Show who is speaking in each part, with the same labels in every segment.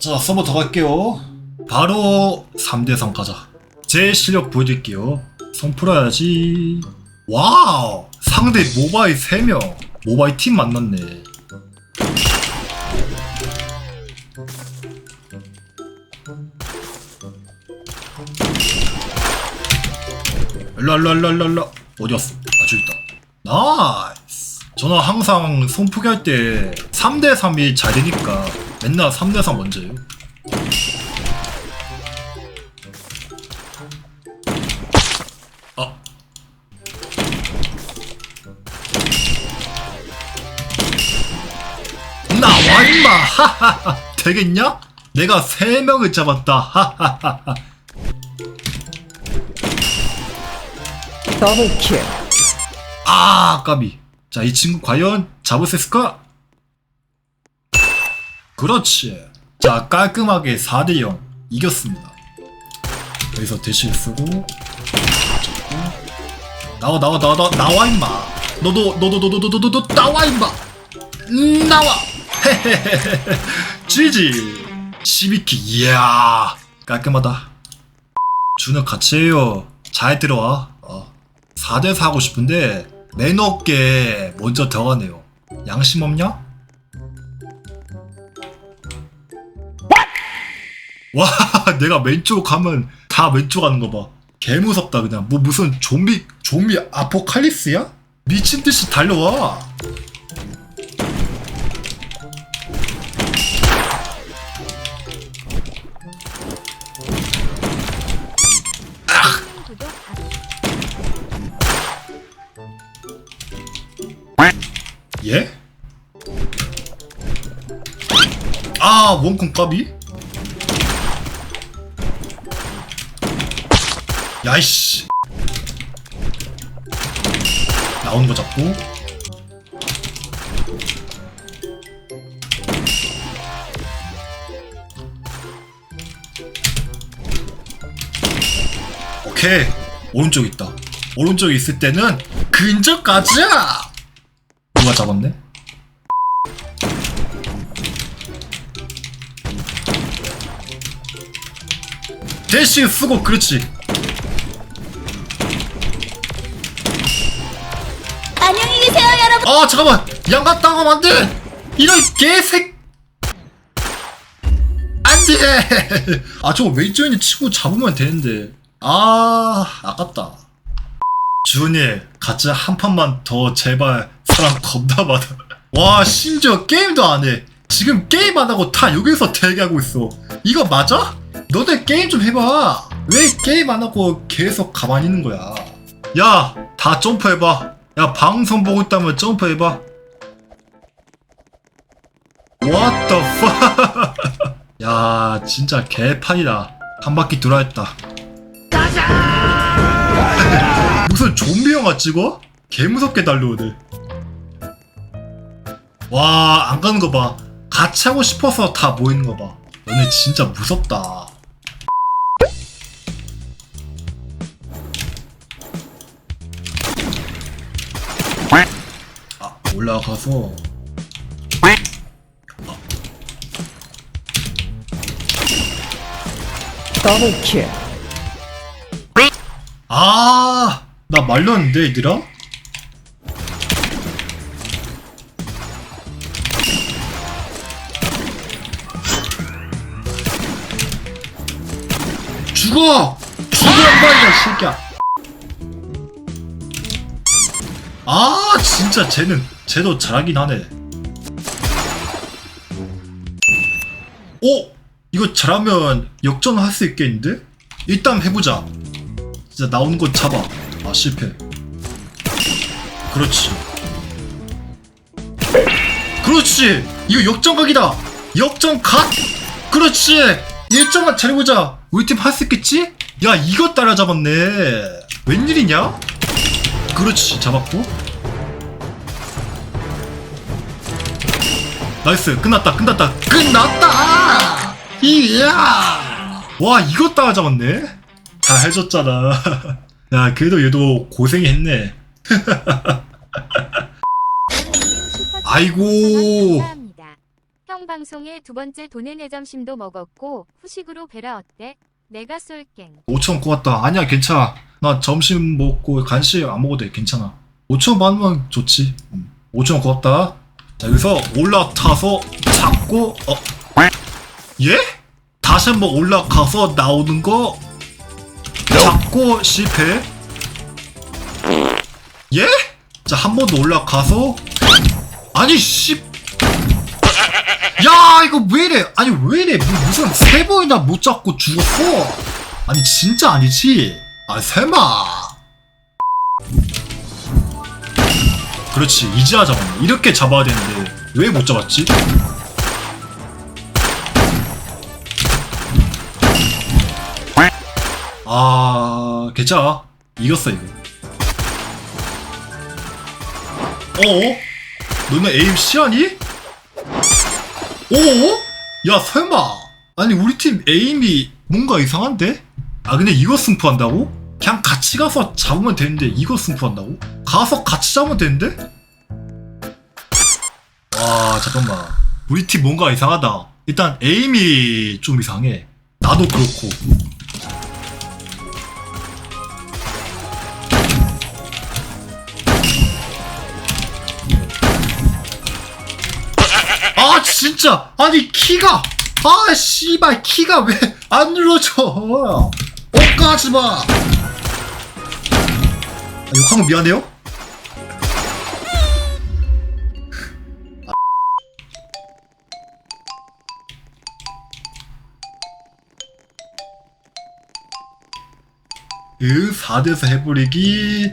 Speaker 1: 자, 서버 더 갈게요. 바로 3대3 가자. 제 실력 보여드릴게요. 손 풀어야지. 와우! 상대 모바일 3명. 모바일 팀 만났네. 일로 일로 일로 일로 어디 갔어? 아 저기 있다 나이스 저는 항상 손 포기 할 때 3대3이 잘 되니까 맨날 3대3 먼저예요? 아. 나와 임마. 하하하. 되겠냐? 내가 3명을 잡았다. 하하하하.
Speaker 2: 더블킬.
Speaker 1: 아, 까비. 자, 이 친구 과연 잡을 수 있을까? 그렇지. 자, 깔끔하게 4대 0 이겼습니다. 여기서 대실 쓰고. 나와 나와 나와 나와 나와 임마. 너도 너도 너도 너도 너도 너도 나와 임마. 음, 나와. 헤헤헤헤. GG. 12키. 이야. 깔끔하다. 준혁 같이 해요. 잘 들어와. 어. 4대4 하고 싶은데 매너 없게 먼저 들어가네요. 양심 없냐? 와 내가 왼쪽 가면 다 왼쪽 가는 거 봐. 개 무섭다 그냥. 뭐 무슨 좀비 좀비 아포칼립스야? 미친 듯이 달려와. 예? 아 원콩 까비? 야이씨. 나오는 거 잡고. 오케이. 오른쪽 있다. 오른쪽에 있을 때는 근접 가자 누가 잡았네? 대신 쓰고 그렇지 아 잠깐만. 양가 따가면 안돼 이런 개색. 안돼. 아 저거 있는 치고 잡으면 되는데. 아 아깝다. 주은이 같이 한 판만 더 제발 사람 겁나 많아. 와 심지어 게임도 안해. 지금 게임 안 하고 다 여기서 대기하고 있어. 이거 맞아? 너네 게임 좀 해봐. 왜 게임 안 하고 계속 가만히 있는 거야? 야 다 점프해봐 야 방송 보고 있다면 점프해봐. What the fuck? 야 진짜 개판이다. 한 바퀴 돌아 했다. 무슨 좀비 영화 찍어? 개무섭게 달려오네 와 안 가는 거봐. 같이 하고 싶어서 다 모이는 거봐. 너네 진짜 무섭다 올라가서
Speaker 2: 더블킬
Speaker 1: 아, 나 말렸는데, 얘들아? 죽어! 죽어, 엄마이다, 새끼야! 아, 진짜 쟤는, 쟤도 잘하긴 하네. 오! 이거 잘하면 역전할 수 있겠는데? 일단 해보자. 진짜 나오는 건 잡아. 아 실패. 그렇지. 그렇지. 이거 역전각이다. 역전각. 그렇지. 일정만 잘해보자. 우리 팀 할 수 있겠지? 야 이거 따라잡았네. 웬일이냐? 그렇지 잡았고. 나이스 끝났다 끝났다 끝났다. 이야. 와 이거 따라잡았네. 다 해줬잖아. 야, 그래도 얘도 고생이 했네. 아이고.
Speaker 2: 형 방송에 두 번째 돈의 내 점심도 먹었고 후식으로 베라 어때? 내가 쏠갱.
Speaker 1: 5천 고맙다. 아니야, 괜찮아. 나 점심 먹고 간식 안 먹어도 돼. 괜찮아. 5천 받으면 좋지. 음. 5천 고맙다. 자, 여기서 올라타서 잡고, 어? 예? 다시 한번 올라가서 나오는 거 잡고 실패. 예? 자, 한 번 더 올라가서 아니, 씨. 야, 이거 왜 이래? 아니, 왜 이래? 뭐, 무슨 세 번이나 못 잡고 죽었어? 아니 진짜 아니지? 아 설마 그렇지 이제야 잡았네 이렇게 잡아야 되는데 왜 못 잡았지? 아 괜찮아 이겼어 이거 어어? 너네 에임 시하니? 어어? 야 설마 아니 우리 팀 에임이 뭔가 이상한데? 아 근데 이거 승부한다고? 그냥 같이 가서 잡으면 되는데 이거 승부한다고? 가서 같이 잡으면 되는데? 와 잠깐만. 우리 팀 뭔가 이상하다. 일단 에임이 좀 이상해. 나도 그렇고. 아 진짜. 아니 키가. 아 씨발 키가 왜 안 눌러져. 옷가지 마. 아, 거 미안해요 으 4대4 해버리기.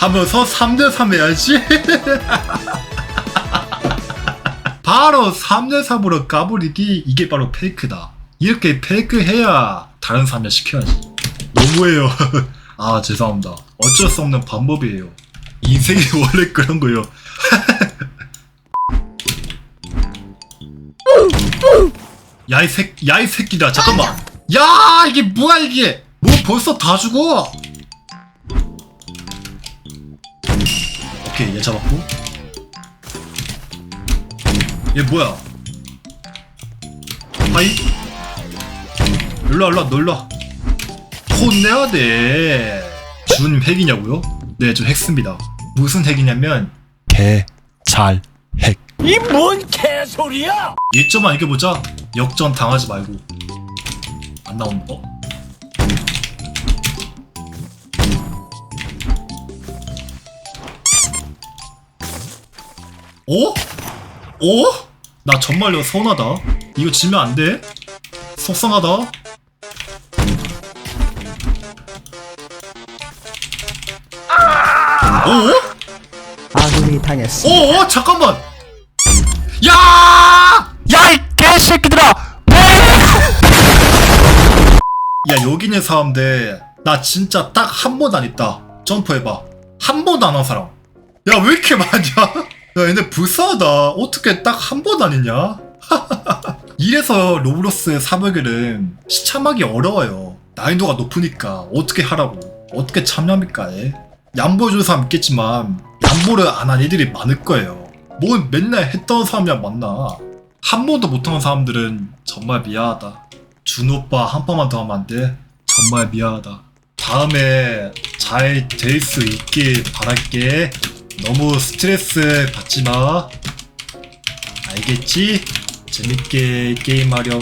Speaker 1: 하면서 3대3 해야지. 바로 3대3으로 까버리기. 이게 바로 페이크다. 이렇게 페이크 해야 다른 사람 시켜야지. 너무해요. 아 죄송합니다. 어쩔 수 없는 방법이에요. 인생이 원래 그런 거예요. 야이 새 야이 새끼다 잠깐만. 야 이게 뭐야 이게? 뭐 벌써 다 죽어. 오케이 얘 잡았고. 얘 뭐야? 하이. 일로와 일로와 너 일로와. 혼내야 돼 준 핵이냐고요? 네저 핵습니다. 무슨 핵이냐면 개잘 핵.
Speaker 3: 이 뭔 개소리야!
Speaker 1: 1점만 이겨보자. 역전 당하지 말고. 안 나오는 거 오? 오? 나 정말로 서운하다 이거 지면 안 돼 속상하다 오?
Speaker 4: 아군이 당했습니다.
Speaker 1: 오, 오 잠깐만. 야!
Speaker 3: 야, 이 개새끼들아!
Speaker 1: 야 여기 있는 사람들 나 진짜 딱 한 번안 있다. 점프해봐. 한 번도 안 한 사람. 야 왜 이렇게 많냐? 야 얘네 불쌍하다. 어떻게 딱 한번안 했냐? 이래서 로블록스 사벽에는 시참하기 어려워요. 난이도가 높으니까 어떻게 하라고? 어떻게 참여합니까? 예? 양보해줄 사람 있겠지만 양보를 안 한 애들이 많을 거예요. 뭘 맨날 했던 사람이랑 만나. 한 번도 못한 사람들은 정말 미안하다. 준 오빠 한 번만 더 하면 안 돼? 정말 미안하다. 다음에 잘 될 수 있길 바랄게. 너무 스트레스 받지 마. 알겠지? 재밌게 게임하렴.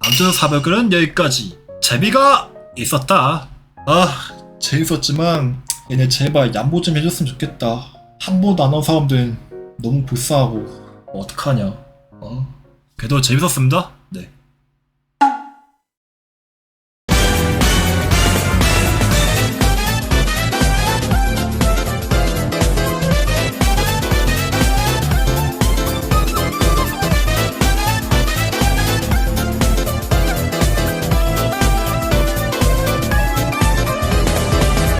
Speaker 1: 아무튼 사벽은 여기까지. 재미가 있었다. 아, 재밌었지만 얘네 제발 양보 좀 해줬으면 좋겠다. 한 번도 안한 사람들은 너무 불쌍하고 어떡하냐. 어? 그래도 재밌었습니다.